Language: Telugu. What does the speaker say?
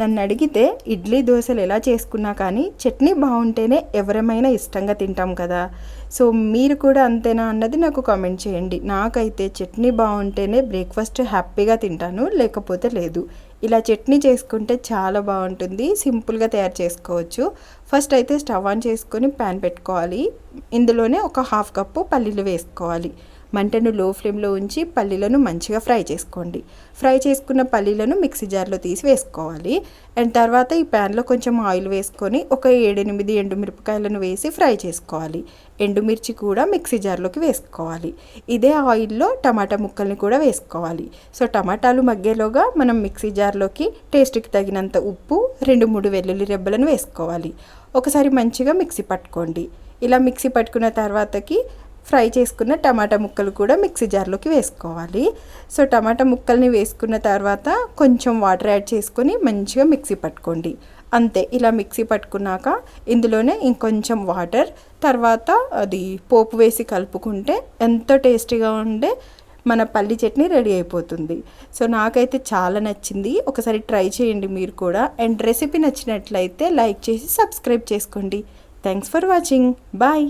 నన్ను అడిగితే ఇడ్లీ దోశలు ఎలా చేసుకున్నా కానీ చట్నీ బాగుంటేనే ఎవరమైనా ఇష్టంగా తింటాం కదా. సో మీరు కూడా అంతేనా అన్నది నాకు కామెంట్ చేయండి. నాకైతే చట్నీ బాగుంటేనే బ్రేక్ఫాస్ట్ హ్యాపీగా తింటాను లేకపోతే లేదు. ఇలా చట్నీ చేసుకుంటే చాలా బాగుంటుంది. సింపుల్గా తయారు చేసుకోవచ్చు. ఫస్ట్ అయితే స్టవ్ ఆన్ చేసుకొని ప్యాన్ పెట్టుకోవాలి. ఇందులోనే ఒక హాఫ్ కప్పు పల్లీలు వేసుకోవాలి. మంటను లో ఫ్లేమ్లో ఉంచి పల్లీలను మంచిగా ఫ్రై చేసుకోండి. ఫ్రై చేసుకున్న పల్లీలను మిక్సీ జార్లో తీసి వేసుకోవాలి. అండ్ తర్వాత ఈ ప్యాన్లో కొంచెం ఆయిల్ వేసుకొని ఒక ఏడెనిమిది ఎండుమిరపకాయలను వేసి ఫ్రై చేసుకోవాలి. ఎండుమిర్చి కూడా మిక్సీ జార్లోకి వేసుకోవాలి. ఇదే ఆయిల్లో టమాటా ముక్కల్ని కూడా వేసుకోవాలి. సో టమాటాలు మగ్గేలోగా మనం మిక్సీ జార్లోకి టేస్ట్కి తగినంత ఉప్పు రెండు మూడు వెల్లుల్లి రెబ్బలను వేసుకోవాలి. ఒకసారి మంచిగా మిక్సీ పట్టుకోండి. ఇలా మిక్సీ పట్టుకున్న తర్వాతకి ఫ్రై చేసుకున్న టమాటా ముక్కలు కూడా మిక్సీ జార్లోకి వేసుకోవాలి. సో టమాటా ముక్కల్ని వేసుకున్న తర్వాత కొంచెం వాటర్ యాడ్ చేసుకొని మంచిగా మిక్సీ పట్టుకోండి. అంతే ఇలా మిక్సీ పట్టుకున్నాక ఇందులోనే ఇంకొంచెం వాటర్ తర్వాత అది పోపు వేసి కలుపుకుంటే ఎంతో టేస్టీగా ఉండే మన పల్లి చట్నీ రెడీ అయిపోతుంది. సో నాకైతే చాలా నచ్చింది. ఒకసారి ట్రై చేయండి మీరు కూడా. అండ్ రెసిపీ నచ్చినట్లయితే లైక్ చేసి సబ్స్క్రైబ్ చేసుకోండి. Thanks for watching. బాయ్.